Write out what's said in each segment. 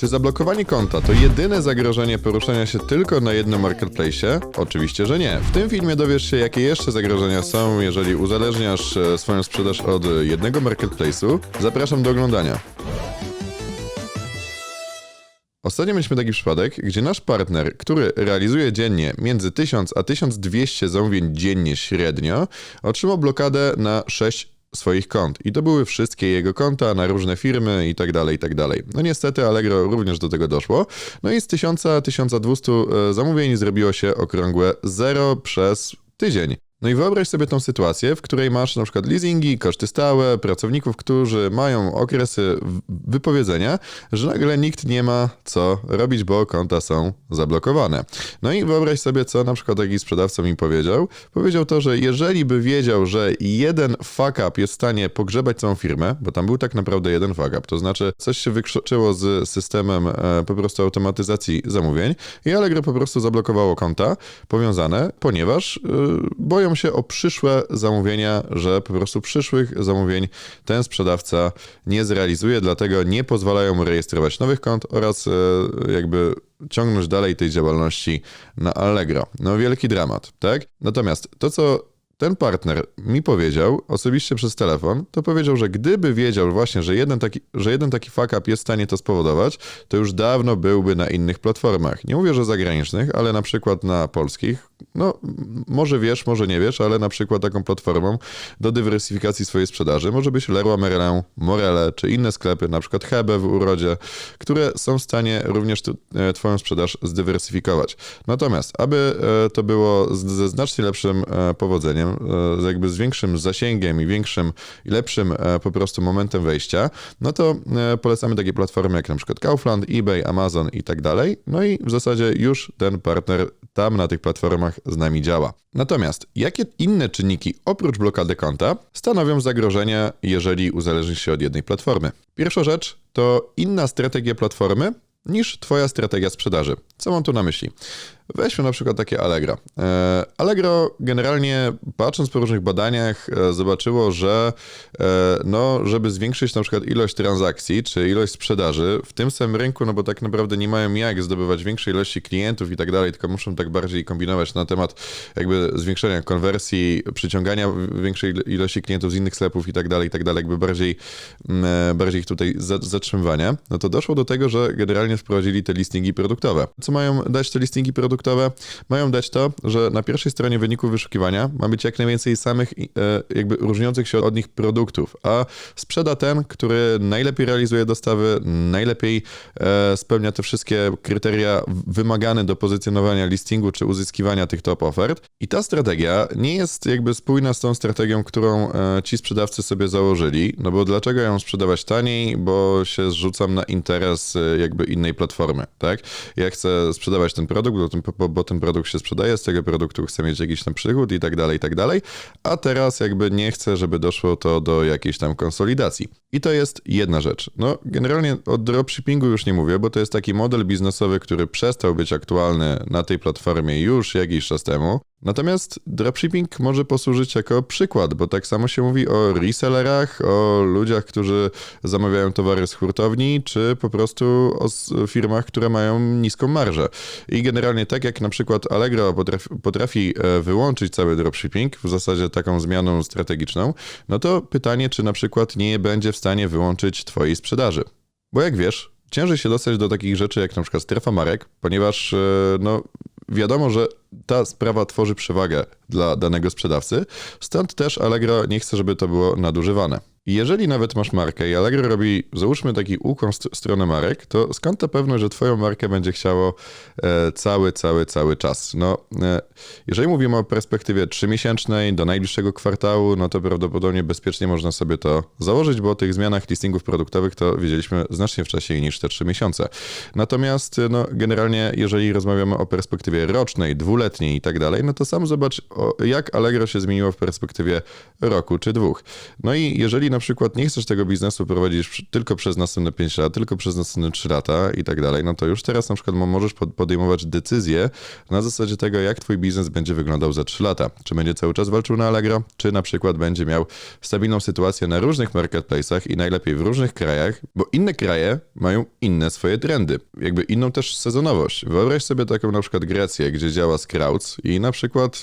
Czy zablokowanie konta to jedyne zagrożenie poruszania się tylko na jednym marketplace? Oczywiście, że nie. W tym filmie dowiesz się, jakie jeszcze zagrożenia są, jeżeli uzależniasz e, swoją sprzedaż od jednego marketplace'u. Zapraszam do oglądania. Ostatnio mieliśmy taki przypadek, gdzie nasz partner, który realizuje dziennie między 1000 a 1200 zamówień dziennie średnio, otrzymał blokadę na 6 swoich kont. I to były wszystkie jego konta na różne firmy i tak dalej, i tak dalej. No niestety Allegro również do tego doszło. No i z 1000-1200 e, zamówień zrobiło się okrągłe 0 przez tydzień. No i wyobraź sobie tą sytuację, w której masz na przykład leasingi, koszty stałe, pracowników, którzy mają okresy wypowiedzenia, że nagle nikt nie ma co robić, bo konta są zablokowane. No i wyobraź sobie, co na przykład taki sprzedawca mi powiedział. Powiedział to, że jeżeli by wiedział, że jeden fuck up jest w stanie pogrzebać całą firmę, bo tam był tak naprawdę jeden fuck up, to znaczy coś się wykrzyczyło z systemem e, po prostu automatyzacji zamówień i Allegro po prostu zablokowało konta powiązane, ponieważ y, boją się o przyszłe zamówienia, że po prostu przyszłych zamówień ten sprzedawca nie zrealizuje, dlatego nie pozwalają mu rejestrować nowych kont oraz e, jakby ciągnąć dalej tej działalności na Allegro. No wielki dramat, tak? Natomiast to, co ten partner mi powiedział osobiście przez telefon, to powiedział, że gdyby wiedział właśnie, że jeden taki, że jeden taki fuck up jest w stanie to spowodować, to już dawno byłby na innych platformach. Nie mówię, że zagranicznych, ale na przykład na polskich. No, może wiesz, może nie wiesz, ale na przykład taką platformą do dywersyfikacji swojej sprzedaży może być Leroy Merlin, Morele czy inne sklepy, na przykład Hebe w Urodzie, które są w stanie również tu, e, twoją sprzedaż zdywersyfikować. Natomiast, aby e, to było ze znacznie lepszym e, powodzeniem, jakby z większym zasięgiem i większym i lepszym po prostu momentem wejścia, no to polecamy takie platformy jak na przykład Kaufland, eBay, Amazon i tak dalej. No i w zasadzie już ten partner tam na tych platformach z nami działa. Natomiast jakie inne czynniki oprócz blokady konta stanowią zagrożenia, jeżeli uzależnisz się od jednej platformy? Pierwsza rzecz to inna strategia platformy niż Twoja strategia sprzedaży. Co mam tu na myśli? Weźmy na przykład takie Allegro. E, Allegro generalnie patrząc po różnych badaniach e, zobaczyło, że e, no, żeby zwiększyć na przykład ilość transakcji czy ilość sprzedaży w tym samym rynku, no bo tak naprawdę nie mają jak zdobywać większej ilości klientów i tak dalej, tylko muszą tak bardziej kombinować na temat jakby zwiększenia konwersji, przyciągania większej ilości klientów z innych sklepów i tak dalej, i tak dalej, jakby bardziej, mm, bardziej ich tutaj za- zatrzymywania, no to doszło do tego, że generalnie wprowadzili te listingi produktowe. Co mają dać te listingi produktowe? Mają dać to, że na pierwszej stronie wyników wyszukiwania ma być jak najwięcej samych e, jakby różniących się od nich produktów, a sprzeda ten, który najlepiej realizuje dostawy, najlepiej e, spełnia te wszystkie kryteria wymagane do pozycjonowania listingu czy uzyskiwania tych top ofert. I ta strategia nie jest jakby spójna z tą strategią, którą e, ci sprzedawcy sobie założyli, no bo dlaczego ją sprzedawać taniej? Bo się zrzucam na interes jakby innej platformy, tak? Ja chcę sprzedawać ten produkt, bo ten, bo, bo ten produkt się sprzedaje, z tego produktu chcę mieć jakiś tam przychód i tak dalej, i tak dalej, a teraz jakby nie chcę, żeby doszło to do jakiejś tam konsolidacji. I to jest jedna rzecz. No, generalnie o dropshippingu już nie mówię, bo to jest taki model biznesowy, który przestał być aktualny na tej platformie już jakiś czas temu. Natomiast dropshipping może posłużyć jako przykład, bo tak samo się mówi o resellerach, o ludziach, którzy zamawiają towary z hurtowni, czy po prostu o firmach, które mają niską marżę. I generalnie tak jak na przykład Allegro potrafi, potrafi e, wyłączyć cały dropshipping, w zasadzie taką zmianą strategiczną, no to pytanie, czy na przykład nie będzie w stanie wyłączyć twojej sprzedaży. Bo jak wiesz, ciężej się dostać do takich rzeczy jak na przykład strefa marek, ponieważ e, no, wiadomo, że ta sprawa tworzy przewagę dla danego sprzedawcy, stąd też Allegro nie chce, żeby to było nadużywane. Jeżeli nawet masz markę i Allegro robi, załóżmy taki ukłon st- stronę marek, to skąd ta pewność, że twoją markę będzie chciało e, cały, cały, cały czas? No, e, jeżeli mówimy o perspektywie trzymiesięcznej do najbliższego kwartału, no to prawdopodobnie bezpiecznie można sobie to założyć, bo o tych zmianach listingów produktowych to wiedzieliśmy znacznie wcześniej niż te trzy miesiące. Natomiast no, generalnie, jeżeli rozmawiamy o perspektywie rocznej, dwuletniej i tak dalej, no to sam zobacz, o, jak Allegro się zmieniło w perspektywie roku czy dwóch. No i jeżeli na na przykład nie chcesz tego biznesu prowadzić tylko przez następne 5 lat, tylko przez następne 3 lata i tak dalej, no to już teraz na przykład mo- możesz pod- podejmować decyzje na zasadzie tego, jak twój biznes będzie wyglądał za 3 lata. Czy będzie cały czas walczył na Allegro, czy na przykład będzie miał stabilną sytuację na różnych marketplace'ach i najlepiej w różnych krajach, bo inne kraje mają inne swoje trendy, jakby inną też sezonowość. Wyobraź sobie taką na przykład Grecję, gdzie działa Scrouts i na przykład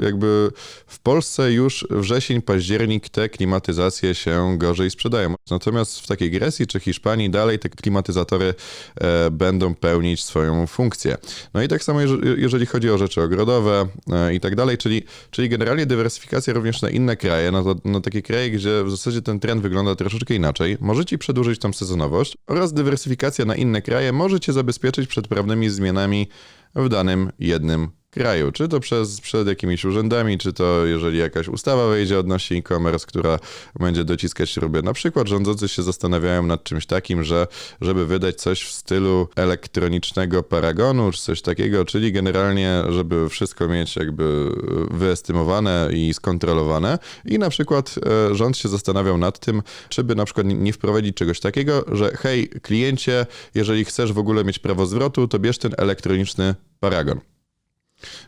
e, jakby w Polsce już wrzesień, październik te klimatyzacje się gorzej sprzedają. Natomiast w takiej Grecji czy Hiszpanii dalej te klimatyzatory e, będą pełnić swoją funkcję. No i tak samo jeże- jeżeli chodzi o rzeczy ogrodowe e, i tak dalej, czyli, czyli generalnie dywersyfikacja również na inne kraje, na, na takie kraje, gdzie w zasadzie ten trend wygląda troszeczkę inaczej, może ci przedłużyć tą sezonowość oraz dywersyfikacja na inne kraje może cię zabezpieczyć przed prawnymi zmianami w danym jednym kraju. Czy to przez, przed jakimiś urzędami, czy to jeżeli jakaś ustawa wejdzie odnośnie e-commerce, która będzie dociskać śruby. Na przykład rządzący się zastanawiają nad czymś takim, że żeby wydać coś w stylu elektronicznego paragonu, czy coś takiego, czyli generalnie, żeby wszystko mieć jakby wyestymowane i skontrolowane i na przykład e, rząd się zastanawiał nad tym, czy by na przykład nie- wprowadzić czegoś takiego, że hej, kliencie, jeżeli chcesz w ogóle mieć prawo zwrotu, to bierz ten elektroniczny paragon.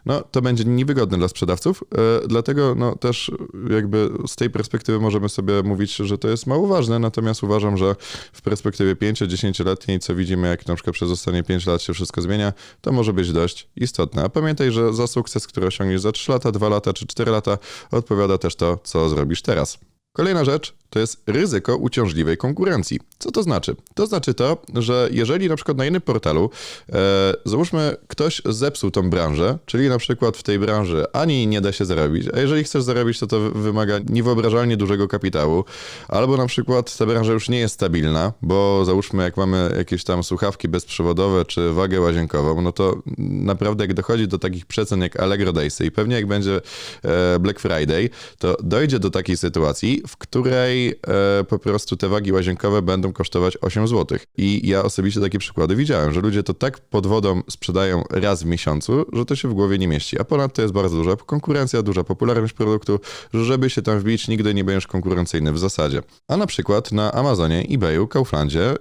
No, to będzie niewygodne dla sprzedawców, e, dlatego no, też jakby z tej perspektywy możemy sobie mówić, że to jest mało ważne, natomiast uważam, że w perspektywie 5-10-letniej, co widzimy, jak na przykład przez ostatnie 5 lat się wszystko zmienia, to może być dość istotne. A pamiętaj, że za sukces, który osiągniesz za 3 lata, 2 lata czy 4 lata, odpowiada też to, co zrobisz teraz. Kolejna rzecz to jest ryzyko uciążliwej konkurencji. Co to znaczy? To znaczy to, że jeżeli na przykład na innym portalu, e, załóżmy, ktoś zepsuł tą branżę, czyli na przykład w tej branży ani nie da się zarobić, a jeżeli chcesz zarobić, to to wy- wymaga niewyobrażalnie dużego kapitału, albo na przykład ta branża już nie jest stabilna, bo załóżmy, jak mamy jakieś tam słuchawki bezprzewodowe czy wagę łazienkową, no to naprawdę jak dochodzi do takich przecen jak Allegro Daysy i pewnie jak będzie e, Black Friday, to dojdzie do takiej sytuacji, w której e, po prostu te wagi łazienkowe będą kosztować 8 zł. I ja osobiście takie przykłady widziałem, że ludzie to tak pod wodą sprzedają raz w miesiącu, że to się w głowie nie mieści. A ponadto jest bardzo duża konkurencja, duża popularność produktu, że żeby się tam wbić, nigdy nie będziesz konkurencyjny w zasadzie. A na przykład na Amazonie, eBayu, Kauflandzie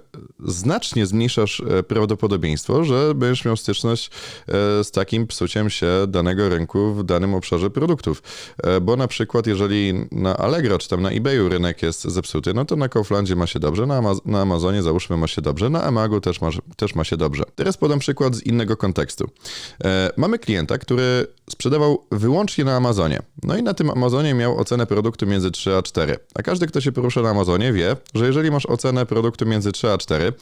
znacznie zmniejszasz e, prawdopodobieństwo, że będziesz miał styczność e, z takim psuciem się danego rynku w danym obszarze produktów. E, Bo na przykład jeżeli na Allegro czy tam na eBayu rynek jest zepsuty, no to na Kauflandzie ma się dobrze, na, Amaz- na Amazonie załóżmy ma się dobrze, na Amagu też ma, też ma się dobrze. Teraz podam przykład z innego kontekstu. E, mamy klienta, który sprzedawał wyłącznie na Amazonie. No i na tym Amazonie miał ocenę produktu między 3 a 4. A każdy, kto się porusza na Amazonie wie, że jeżeli masz ocenę produktu między 3 a 4,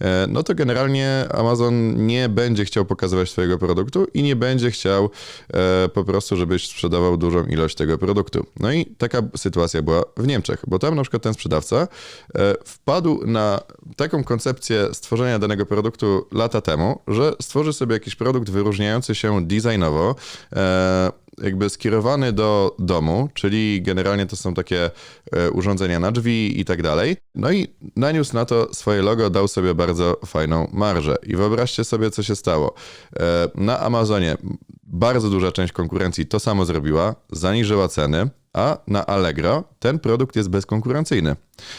e, no to generalnie Amazon nie będzie chciał pokazywać swojego produktu i nie będzie chciał e, po prostu, żebyś sprzedawał dużą ilość tego produktu. No i taka sytuacja była w Niemczech, bo tam na przykład ten sprzedawca e, wpadł na taką koncepcję stworzenia danego produktu lata temu, że stworzy sobie jakiś produkt wyróżniający się designowo, e, jakby skierowany do domu, czyli generalnie to są takie e, urządzenia na drzwi i tak dalej. No i naniósł na to swoje logo, dał sobie bardzo fajną marżę. I wyobraźcie sobie, co się stało. Na Amazonie bardzo duża część konkurencji to samo zrobiła, zaniżyła ceny, a na Allegro ten produkt jest bezkonkurencyjny.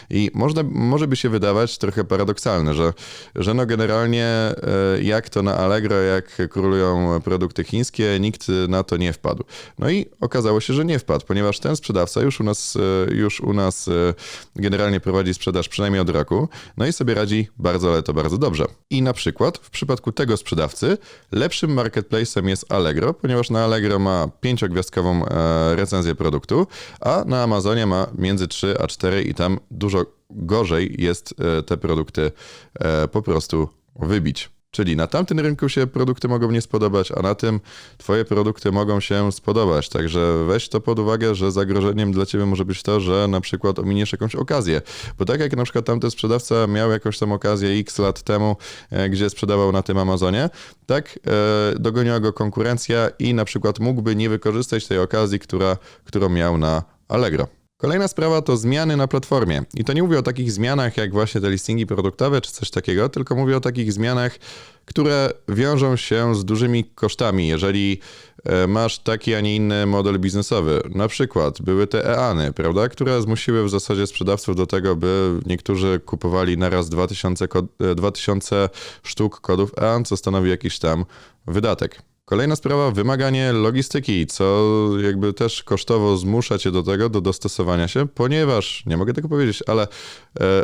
I można, może by się wydawać trochę paradoksalne, że, że no generalnie e, jak to na Allegro, jak królują produkty chińskie, nikt na to nie wpadł. No i okazało się, że nie wpadł, ponieważ ten sprzedawca już u nas, e, już u nas e, generalnie prowadzi sprzedaż przynajmniej od roku, no i sobie radzi bardzo, ale to bardzo dobrze. I na przykład w przypadku tego sprzedawcy lepszym marketplace'em jest Allegro, ponieważ na Allegro ma pięciogwiazdkową e, recenzję produktu, a na Amazonie ma między 3 a 4 i tam dużo gorzej jest e, te produkty e, po prostu wybić. Czyli na tamtym rynku się produkty mogą nie spodobać, a na tym twoje produkty mogą się spodobać. Także weź to pod uwagę, że zagrożeniem dla ciebie może być to, że na przykład ominiesz jakąś okazję. Bo tak jak na przykład tamten sprzedawca miał jakąś tam okazję x lat temu, e, gdzie sprzedawał na tym Amazonie, tak e, dogoniła go konkurencja i na przykład mógłby nie wykorzystać tej okazji, która, którą miał na Allegro. Kolejna sprawa to zmiany na platformie. I to nie mówię o takich zmianach jak właśnie te listingi produktowe czy coś takiego, tylko mówię o takich zmianach, które wiążą się z dużymi kosztami. Jeżeli e, masz taki, a nie inny model biznesowy, na przykład były te EANy, prawda, które zmusiły w zasadzie sprzedawców do tego, by niektórzy kupowali naraz 2000, kod, e, 2000 sztuk kodów EAN, co stanowi jakiś tam wydatek. Kolejna sprawa, wymaganie logistyki, co jakby też kosztowo zmusza cię do tego, do dostosowania się, ponieważ, nie mogę tego powiedzieć, ale e,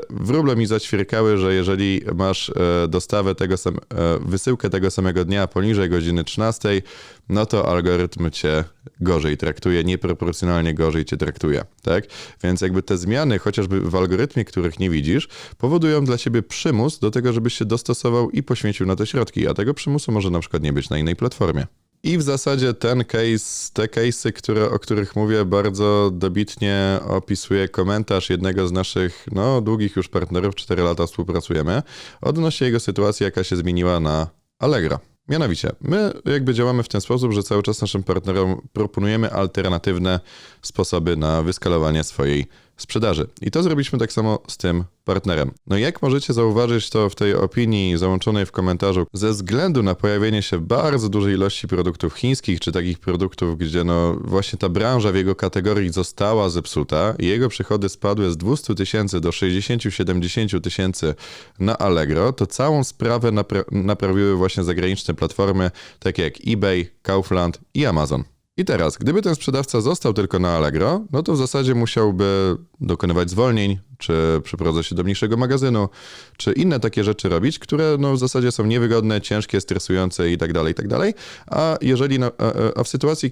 wróble mi zaćwierkały, że jeżeli masz e, dostawę tego sam, e, wysyłkę tego samego dnia poniżej godziny 13, no to algorytm cię gorzej traktuje, nieproporcjonalnie gorzej cię traktuje, tak? Więc jakby te zmiany, chociażby w algorytmie, których nie widzisz, powodują dla ciebie przymus do tego, żebyś się dostosował i poświęcił na te środki, a tego przymusu może na przykład nie być na innej platformie. I w zasadzie ten case, te case'y, które, o których mówię, bardzo dobitnie opisuje komentarz jednego z naszych, no, długich już partnerów, 4 lata współpracujemy, odnośnie jego sytuacji, jaka się zmieniła na Allegro. Mianowicie, my jakby działamy w ten sposób, że cały czas naszym partnerom proponujemy alternatywne sposoby na wyskalowanie swojej sprzedaży. I to zrobiliśmy tak samo z tym partnerem. No jak możecie zauważyć to w tej opinii załączonej w komentarzu, ze względu na pojawienie się bardzo dużej ilości produktów chińskich, czy takich produktów, gdzie no właśnie ta branża w jego kategorii została zepsuta jego przychody spadły z 200 tysięcy do 60-70 tysięcy na Allegro, to całą sprawę napra naprawiły właśnie zagraniczne platformy, takie jak eBay, Kaufland i Amazon. I teraz, gdyby ten sprzedawca został tylko na Allegro, no to w zasadzie musiałby dokonywać zwolnień, czy przeprowadzać się do mniejszego magazynu, czy inne takie rzeczy robić, które no w zasadzie są niewygodne, ciężkie, stresujące i tak dalej, i tak dalej. A jeżeli, a, a w sytuacji,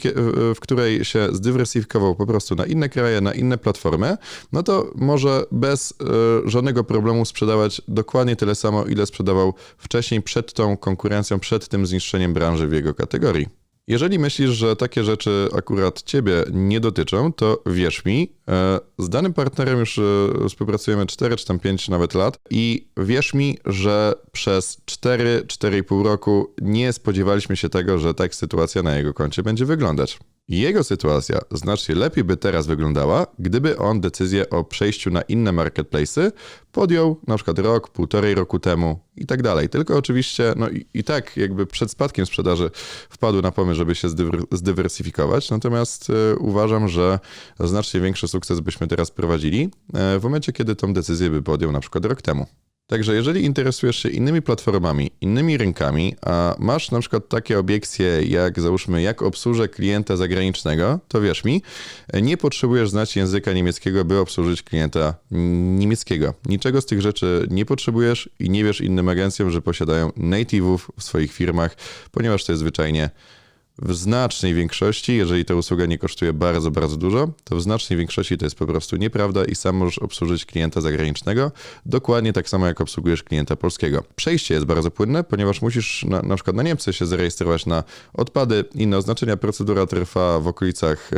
w której się zdywersyfikował po prostu na inne kraje, na inne platformy, no to może bez y, żadnego problemu sprzedawać dokładnie tyle samo, ile sprzedawał wcześniej przed tą konkurencją, przed tym zniszczeniem branży w jego kategorii. Jeżeli myślisz, że takie rzeczy akurat ciebie nie dotyczą, to wierz mi, e, z danym partnerem już e, współpracujemy 4 czy tam 5 nawet lat i wierz mi, że przez 4-4,5 roku nie spodziewaliśmy się tego, że tak sytuacja na jego koncie będzie wyglądać. Jego sytuacja znacznie lepiej by teraz wyglądała, gdyby on decyzję o przejściu na inne marketplace'y podjął na przykład rok, półtorej roku temu i tak dalej. Tylko oczywiście, no i, i tak jakby przed spadkiem sprzedaży wpadł na pomysł, żeby się zdywer- zdywersyfikować, natomiast y, uważam, że znacznie większy sukces byśmy teraz prowadzili y, w momencie, kiedy tą decyzję by podjął na przykład rok temu. Także jeżeli interesujesz się innymi platformami, innymi rynkami, a masz na przykład takie obiekcje jak załóżmy jak obsłużę klienta zagranicznego, to wierz mi, nie potrzebujesz znać języka niemieckiego, by obsłużyć klienta niemieckiego. Niczego z tych rzeczy nie potrzebujesz i nie wiesz innym agencjom, że posiadają native'ów w swoich firmach, ponieważ to jest zwyczajnie w znacznej większości, jeżeli ta usługa nie kosztuje bardzo, bardzo dużo, to w znacznej większości to jest po prostu nieprawda i sam możesz obsłużyć klienta zagranicznego dokładnie tak samo jak obsługujesz klienta polskiego. Przejście jest bardzo płynne, ponieważ musisz na, na przykład na Niemcy się zarejestrować na odpady, inne oznaczenia. Procedura trwa w okolicach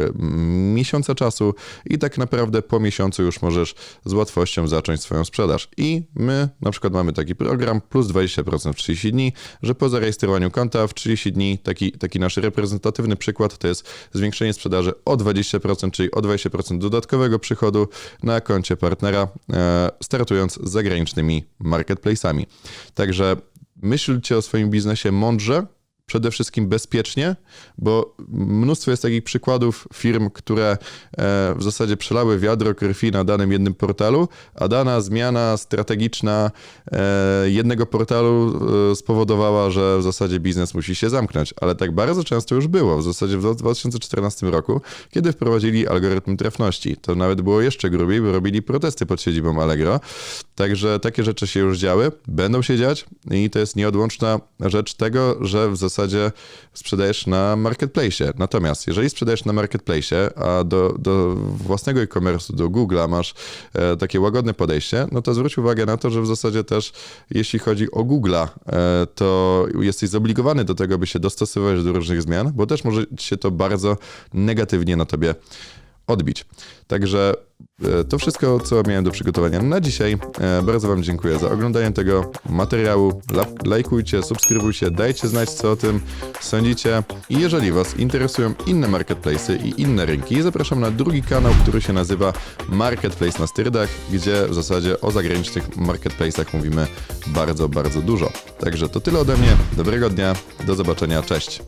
miesiąca czasu i tak naprawdę po miesiącu już możesz z łatwością zacząć swoją sprzedaż. I my na przykład mamy taki program plus 20% w 30 dni, że po zarejestrowaniu konta w 30 dni taki, taki nasz reprezentatywny przykład to jest zwiększenie sprzedaży o 20%, czyli o 20% dodatkowego przychodu na koncie partnera, e, startując z zagranicznymi marketplace'ami. Także myślcie o swoim biznesie mądrze, przede wszystkim bezpiecznie, bo mnóstwo jest takich przykładów firm, które e, w zasadzie przelały wiadro krwi na danym jednym portalu, a dana zmiana strategiczna e, jednego portalu e, spowodowała, że w zasadzie biznes musi się zamknąć. Ale tak bardzo często już było. W zasadzie w 2014 roku, kiedy wprowadzili algorytm trafności, to nawet było jeszcze grubiej, bo robili protesty pod siedzibą Allegro. Także takie rzeczy się już działy, będą się dziać i to jest nieodłączna rzecz tego, że w zasadzie zasadzie sprzedajesz na marketplace. Natomiast jeżeli sprzedajesz na marketplace, a do, do własnego e-commerce, do Google'a masz e, takie łagodne podejście, no to zwróć uwagę na to, że w zasadzie też jeśli chodzi o Google'a, e, to jesteś zobligowany do tego, by się dostosowywać do różnych zmian, bo też może się to bardzo negatywnie na tobie odbić. Także To wszystko, co miałem do przygotowania na dzisiaj. E, Bardzo Wam dziękuję za oglądanie tego materiału. La- Lajkujcie, subskrybujcie, dajcie znać, co o tym sądzicie. I jeżeli Was interesują inne marketplace'y i inne rynki, zapraszam na drugi kanał, który się nazywa Marketplace na Styrydach, gdzie w zasadzie o zagranicznych marketplace'ach mówimy bardzo, bardzo dużo. Także to tyle ode mnie. Dobrego dnia, do zobaczenia, cześć.